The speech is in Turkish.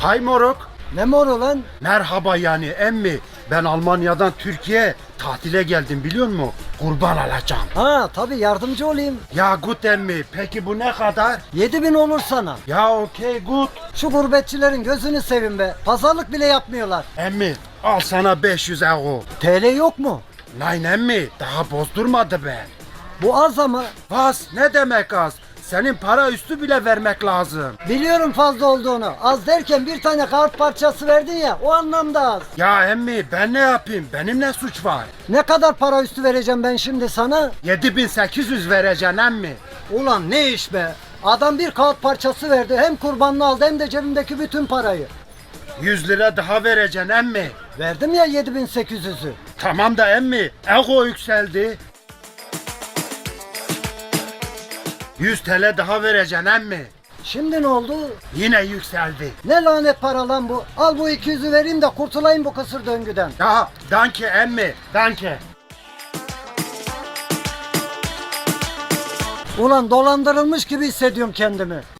Hay moruk. Ne moru lan? Merhaba yani emmi. Ben Almanya'dan Türkiye tatile geldim biliyor musun? Kurban alacağım. Ha tabii yardımcı olayım. Ya gut emmi peki bu ne kadar? 7000 olur sana. Ya okey gut. Şu gurbetçilerin gözünü sevin be. Pazarlık bile yapmıyorlar. Emmi al sana 500 euro. TL yok mu? Nein emmi daha bozdurmadı be. Bu az ama. Az ne demek az? Senin para üstü bile vermek lazım. Biliyorum fazla olduğunu. Az derken bir tane kağıt parçası verdin ya o anlamda az. Ya emmi ben ne yapayım? Benim ne suç var? Ne kadar para üstü vereceğim ben şimdi sana? 7800 vereceksin emmi. Ulan ne iş be. Adam bir kağıt parçası verdi. Hem kurbanını aldı hem de cebimdeki bütün parayı. 100 lira daha vereceksin emmi. Verdim ya 7800'ü. Tamam da emmi ego yükseldi. 100 TL daha vereceksin emmi. Şimdi ne oldu? Yine yükseldi. Ne lanet para lan bu. Al bu 200'ü vereyim de kurtulayım bu kısır döngüden. Ya danke emmi danke. Ulan dolandırılmış gibi hissediyorum kendimi.